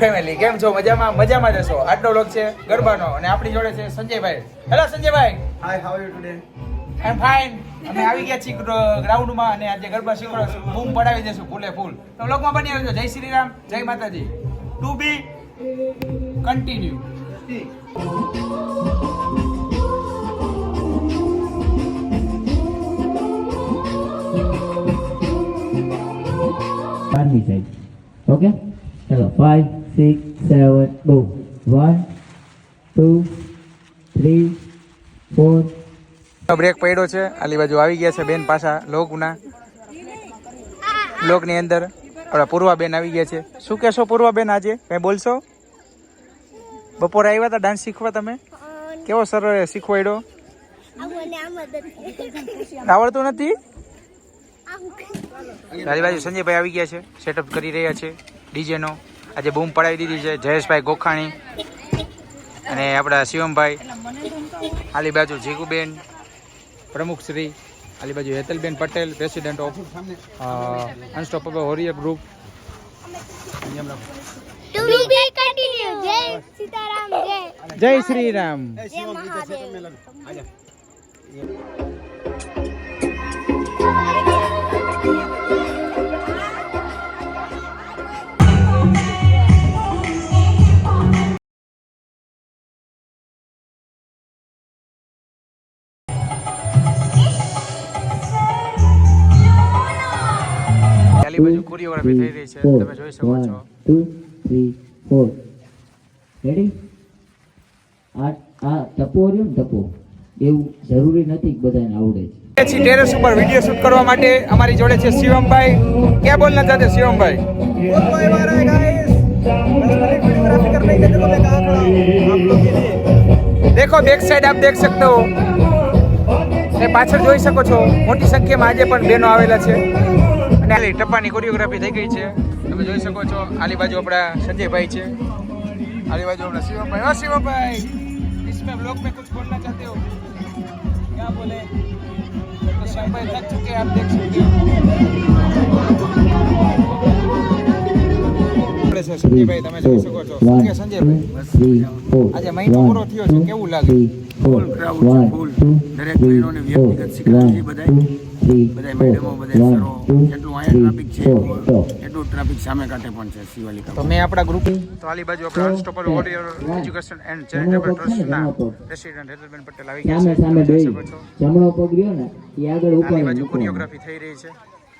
Family કેમ છો? મજામાં? મજામાં જશો આટલો લોક છે ગરબાનો અને આપણી જોડે છે સંજયભાઈ. Hello Sanjaybhai. Hi how are you today? I am fine અમે આવી ગયા છીએ ગ્રાઉન્ડમાં અને આજે ગરબા શીખવાડો બૂમ પડાવી દેશું ફૂલે ફૂલ. તો લોકમાં બની આવજો જય શ્રી રામ. જય માતાજી. ટુ બી કન્ટિન્યુ બારની સાઈડ ઓકે ચલો five, six, seven, go. One, two, three, four. Break પડ્યો છે. આલી બાજુ આવી ગયા છે બેન પાછા લોકના લોકની અંદર આપણા પૂર્વા બેન આવી ગયા છે. શું કહેશો પૂર્વા બેન આજે? કઈ બોલશો? બપોરે આવ્યા હતા ડાન્સ શીખવા તમે? કેવો સરળ શીખવાડ્યો? આવડતું નથી? આલી બાજુ સંજયભાઈ આવી ગયા છે. સેટઅપ કરી રહ્યા છે. ડીજેનો. આજે બૂમ પડાવી દીધી છે જયેશભાઈ ગોખાણી અને આપણા શિવમભાઈ. આલી બાજુ જીગુબેન પ્રમુખ આલી બાજુ Hetalben Patel president of unstoppable warrior group જય શ્રી રામ જમણી બાજુ કોરિયોગ્રાફી થઈ રહી છે તમે જોઈ શકો છો. 2 3 4 રેડી આ આ ટપો રહ્યો ને ટપો એવું જરૂરી નથી બધાને આવડે છે. છીએ ટેરેસ ઉપર વીડિયો શૂટ કરવા માટે અમારી જોડે છે શિવમભાઈ. ક્યાં બોલના સાથે શિવમભાઈ? દેખો બેક સાઈડ આપ દેખ શકતો હો. ને પાછળ જોઈ શકો છો. મોટી સંખ્યામાં આજે પણ બહેનો આવેલા છે. અને ટપ્પાની કોરિયોગ્રાફી થઈ ગઈ છે. તમે જોઈ શકો છો આલી બાજુ આપણા સંજયભાઈ છે. આલી બાજુ આપણા શિવમભાઈ. હા શિવમભાઈ! इसमें ब्लॉग में कुछ बोलना चाहते हो क्या बोले तो शंभर थक चुके आप देख सकते हो સંજયભાઈ તમે જોઈ શકો છો. કે સંજયભાઈ? આજે મહિનો પૂરો થયો છે કેવું લાગે? ફૂલ ક્રાઉડ ફૂલ દરેક મહિનોને વ્યક્તિગત શીખવા બધાય. બધાય મેડમો, બધાય સરો. જેટલું અહીંયા ટ્રાફિક છે એટલું ટ્રાફિક સામે કાંઠે પણ છે શિવાલિકા તો મેં આપણા ગ્રુપ તો આલી બાજુ આપણા unstoppable warrior education and charitable ટ્રસ્ટના પ્રેસિડેન્ટ હેતલબેન પટેલ આવી ગયા છે. સામે તમે બે જોઈ શકો છો. જમણો પગ રહ્યો ને એ આગળ ઉપર આલી બાજુ કોરિયોગ્રાફી થઈ રહી છે.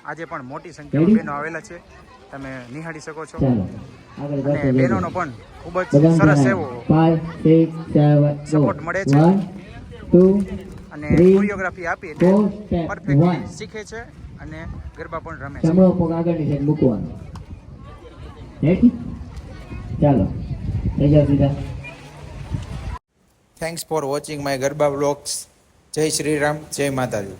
આજે પણ મોટી સંખ્યામાં બહેનો આવેલા છે. તમે નિહાળી શકો છો. અને બહેનોનો પણ ખૂબ જ સરસ એવો Support મળે છે. અને કોરિયોગ્રાફી આપી એટલે પરફેક્ટલી શીખે છે અને ગરબા પણ રમે છે. જમણો પગ આગળની સાઈડ મૂકવાનો. ચાલો. થઈ જાવ સીધા thanks for watching my garba blogs જય શ્રી રામ જય માતાજી.